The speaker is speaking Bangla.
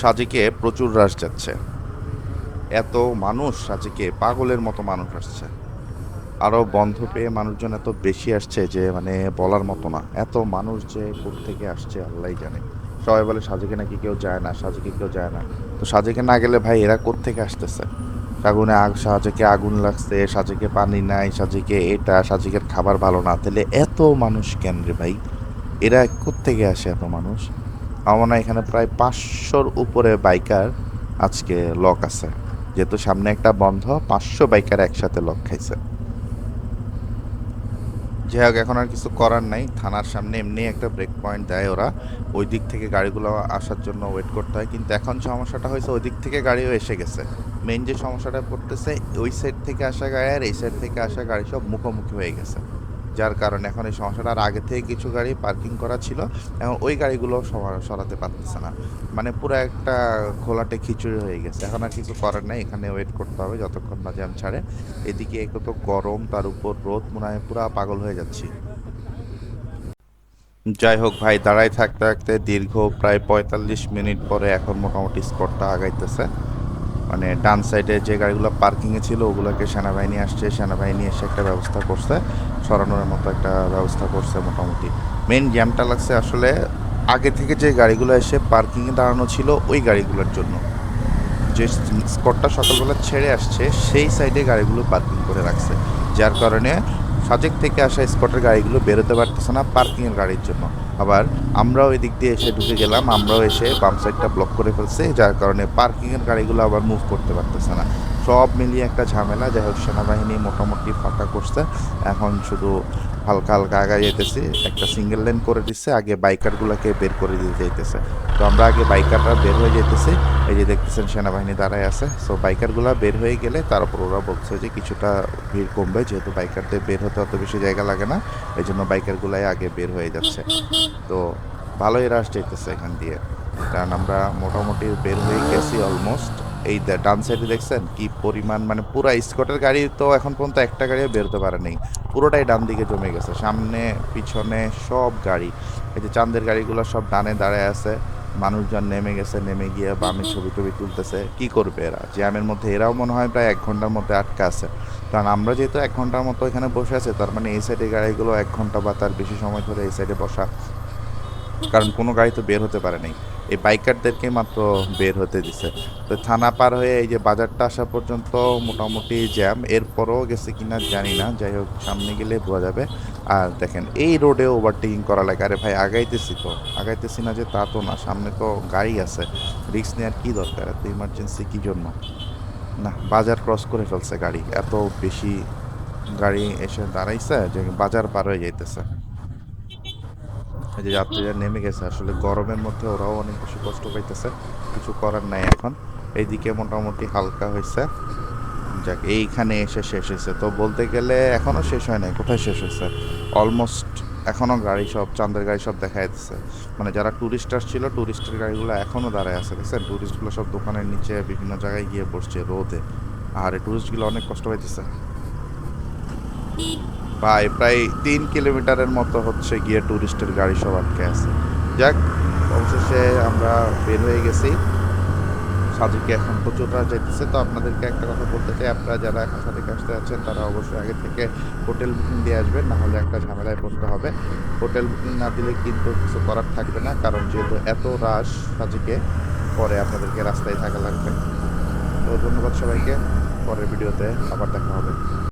সাজিকে প্রচুর রাশ যাচ্ছে। এত মানুষ সাজিকে পাগলের মতো মানুষ আসছে। আরও বন্ধ পেয়ে মানুষজন এত বেশি আসছে যে মানে বলার মতো না। এত মানুষ যে থেকে আসছে আল্লাহ জানে। সবাই বলে সাজেকে নাকি কেউ যায় না, সাজেকে কেউ যায় না। তো সাজেকে না গেলে ভাই এরা থেকে আসতেছে? আগুনে আগ, সাজেকে আগুন লাগছে, সাজেকে পানি নাই, সাজেকে এটা, সাজেকের খাবার ভালো না। তাহলে এত মানুষ কেন রে ভাই? এরা থেকে আসে এত মানুষ? আমার মনে এখানে প্রায় পাঁচশোর উপরে বাইকার আজকে লক আছে। যেহেতু সামনে একটা বন্ধ, পাঁচশো বাইকার একসাথে লক খাইছে। যাই হোক, এখন আর কিছু করার নাই। থানার সামনে এমনি একটা ব্রেক পয়েন্ট দেয় ওরা। ওই দিক থেকে গাড়িগুলো আসার জন্য ওয়েট করতে হয়। কিন্তু এখন সমস্যাটা হয়েছে, ওই দিক থেকে গাড়িও এসে গেছে। মেইন যে সমস্যাটা পড়তেছে, ওই সাইড থেকে আসা গাড়ি আর এই সাইড থেকে আসা গাড়ি সব মুখোমুখি হয়ে গেছে। যার কারণে এখন এই সমস্যাটা আর আগে থেকে কিছু গাড়ি পার্কিং করা ছিল এখন ওই গাড়িগুলো সরাতে পারতেছে না। মানে পুরো একটা খোলাটে খিচুড়ি হয়ে গেছে। এখন আর কিছু করার নেই। এখানে ওয়েট করতে হবে যতক্ষণ না জ্যাম ছাড়ে। এদিকে এক তো গরম, তার উপর রোদ, মনে হয় পুরা পাগল হয়ে যাচ্ছি। যাই হোক ভাই, দাঁড়ায় থাকতে থাকতে দীর্ঘ প্রায় পঁয়তাল্লিশ মিনিট পরে এখন মোটামুটি স্পটটা আগাইতেছে। মানে ডান সাইডে যে গাড়িগুলো পার্কিংয়ে ছিল, ওগুলোকে সেনাবাহিনী আসছে। সেনাবাহিনী এসে একটা ব্যবস্থা করছে। সরানোর মতো একটা ব্যবস্থা করছে মোটামুটি। মেন জ্যামটা লাগছে আসলে আগে থেকে যে গাড়িগুলো এসে পার্কিংয়ে দাঁড়ানো ছিল, ওই গাড়িগুলোর জন্য। যে স্পটটা সকালবেলা ছেড়ে আসছে, সেই সাইডে গাড়িগুলো পার্কিং করে রাখছে। যার কারণে সাজেক থেকে আসা স্পটের গাড়িগুলো বেরোতে পারতেছে না পার্কিংয়ের গাড়ির জন্য। আবার আমরাও এদিক দিয়ে এসে ঢুকে গেলাম, আমরাও এসে বাম সাইডটা ব্লক করে ফেলছে, যার কারণে পার্কিংয়ের গাড়িগুলো আবার মুভ করতে পারতেছে না। সব মিলিয়ে একটা ঝামেলা, যাই হোক সেনাবাহিনী মোটামুটি ফাঁকা করছে। এখন শুধু হালকা হালকা আগায় যেতেছি, একটা সিঙ্গেল লেন করে দিচ্ছে আগে বাইকারগুলোকে বের করে দিতে যাইতেছে তো আমরা আগে বাইকাররা বের হয়ে যেতেছি, এই যে দেখতেছেন সেনাবাহিনী দাঁড়ায় আছে। সো বাইকারগুলো বের হয়ে গেলে তারপর ওরা বলছে যে কিছুটা ভিড় কমবে, যেহেতু বাইকারদের বের হতে অত বেশি জায়গা লাগে না এই জন্য বাইকারগুলাই আগে বের হয়ে যাচ্ছে। তো ভালোই রাশ যেতেছে এখান দিয়ে। কারণ আমরা মোটামুটি বের হয়ে গেছি অলমোস্ট এই ডান সাইডে দেখছেন কি পরিমাণ মানে পুরো স্কটের গাড়ি তো এখন পর্যন্ত একটা গাড়িও বেরোতে পারে নেই। পুরোটাই ডান দিকে জমে গেছে। সামনে, পিছনে সব গাড়ি। এই যে চাঁদের গাড়িগুলো সব ডানে দাঁড়ায় আছে। মানুষজন নেমে গেছে, নেমে গিয়ে বামে ছবি টবি তুলতেছে। কি করবে এরা? জ্যামের মধ্যে এরাও মনে হয় প্রায় এক ঘণ্টার মধ্যে আটকা আছে। কারণ আমরা যেহেতু এক ঘণ্টার মতো এখানে বসে আছে, তার মানে এই সাইডে গাড়িগুলো এক ঘণ্টা বা তার বেশি সময় ধরে এই সাইডে বসা কারণ কোনো গাড়ি তো বের হতে পারে নাই। এই বাইকারদেরকে মাত্র বের হতে দিছে। তো থানা পার হয়ে এই যে বাজারটা আসা পর্যন্ত মোটামুটি জ্যাম। এরপরও গেছে কিনা জানি না। যাই হোক, সামনে গেলে বোঝা যাবে। আর দেখেন, এই রোডে ওভারটেকিং করা লাগে। আরে ভাই, আগাইতেছি তো। আগাইতেছি না যে তা তো না। সামনে তো গাড়ি আছে। রিক্স নেওয়ার কী দরকার? এত ইমার্জেন্সি কী জন্য? না, বাজার ক্রস করে ফেলছে গাড়ি। এত বেশি গাড়ি এসে দাঁড়াইছে যে বাজার পার হয়ে যাইতেছে। এই যে যাত্রীরা নেমে গেছে, আসলে গরমের মধ্যে ওরাও অনেক বেশি কষ্ট পাইতেছে, কিছু করার নাই এখন। এইদিকে মোটামুটি হালকা হয়েছে যাক, এইখানে এসে শেষ হয়েছে তো বলতে গেলে এখনও শেষ হয় নাই, কোথায় শেষ হয়েছে অলমোস্ট এখনও গাড়ি সব, চাঁদের গাড়ি সব দেখা যাচ্ছে মানে যারা টুরিস্ট আসছিল টুরিস্টের গাড়িগুলো এখনও দাঁড়ায় আছে, দেখছেন? টুরিস্টগুলো সব দোকানের নিচে বিভিন্ন জায়গায় গিয়ে বসছে রোদে। আর এই টুরিস্টগুলো অনেক কষ্ট পাইতেছে। প্রায় প্রায় তিন কিলোমিটারের মতো হচ্ছে গিয়ে টুরিস্টের গাড়ি সব আটকে আছে। যাক, অবশেষে আমরা বের হয়ে গেছি। সাজুকে এখন প্রচুর রাত যাইতেছে। তো আপনাদেরকে একটা কথা বলতে চাই। আপনারা যারা এখন সাদিকে আসতে যাচ্ছেন, তারা অবশ্যই আগে থেকে হোটেল বুকিং দিয়ে আসবেন। নাহলে একটা ঝামেলায় পড়তে হবে। হোটেল বুকিং না দিলে কিন্তু কিছু করার থাকবে না। কারণ যেহেতু এত রাশ সাজিকে পরে আপনাদেরকে রাস্তায় থাকা লাগবে। তো ধন্যবাদ সবাইকে। পরের ভিডিওতে আবার দেখা হবে।